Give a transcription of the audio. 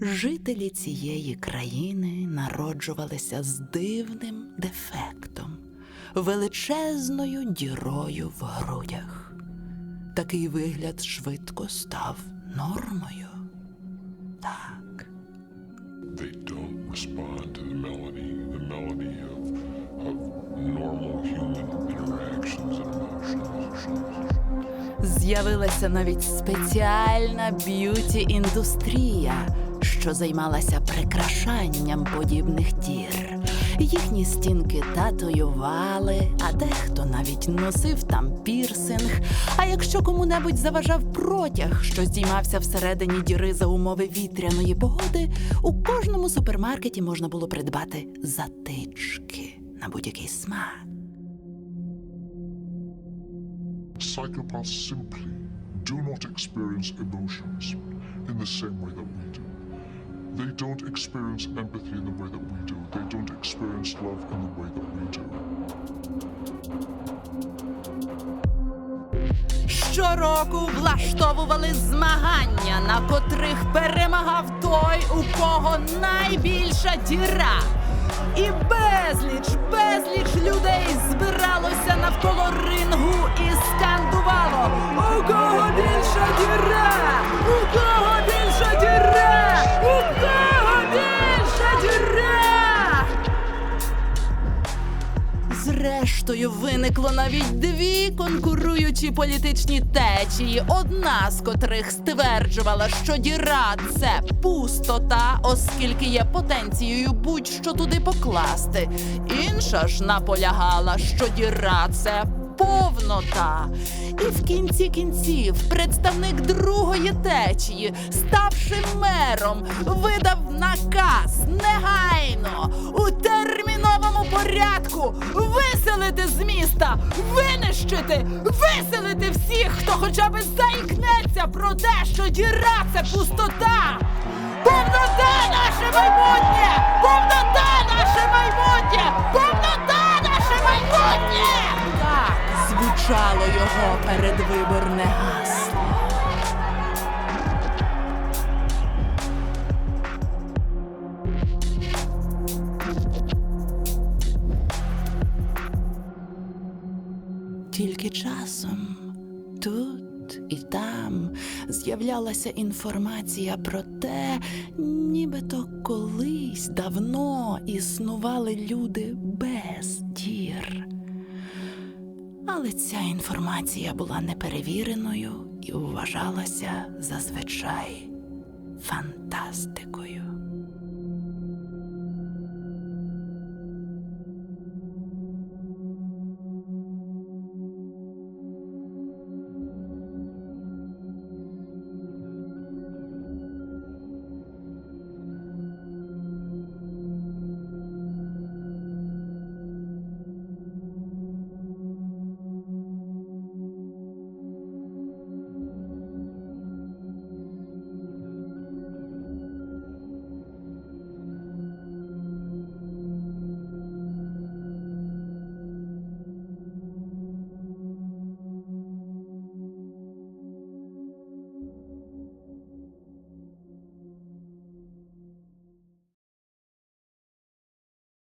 жителі цієї країни народжувалися з дивним дефектом, величезною дірою в грудях. Такий вигляд швидко став нормою. Так. They don't respond to the melody, the melody of, of normal human interactions and emotions. З'явилася навіть спеціальна б'юті-індустрія, що займалася прикрашанням подібних дір. Їхні стінки татуювали, а дехто навіть носив там пірсинг. А якщо кому-небудь заважав протяг, що здіймався всередині діри за умови вітряної погоди, у кожному супермаркеті можна було придбати затички на будь-який смак. Psychopaths simply do not experience emotions in the same way that we do. They don't experience empathy in the way that we do. They don't experience love in the way that we do. Щороку влаштовували змагання, на котрих перемагав той, у кого найбільша діра. І безліч, безліч людей збиралося навколо рингу і скандувало: У кого більша діра? У кого Зрештою, виникло навіть дві конкуруючі політичні течії, одна з котрих стверджувала, що діра це пустота, оскільки є потенцією будь-що туди покласти. Інша ж наполягала, що діра це повнота. І в кінці кінців представник другої течії, ставши мером, видав наказ негайно у терміновому порядку виселити з міста, винищити, виселити всіх, хто хоча б заікнеться про те, що діра це пустота. Повнота наше майбутнє! Повнота Тільки часом тут і там з'являлася інформація про те, нібито колись давно існували люди без дір. Але ця інформація була неперевіреною і вважалася зазвичай фантастикою.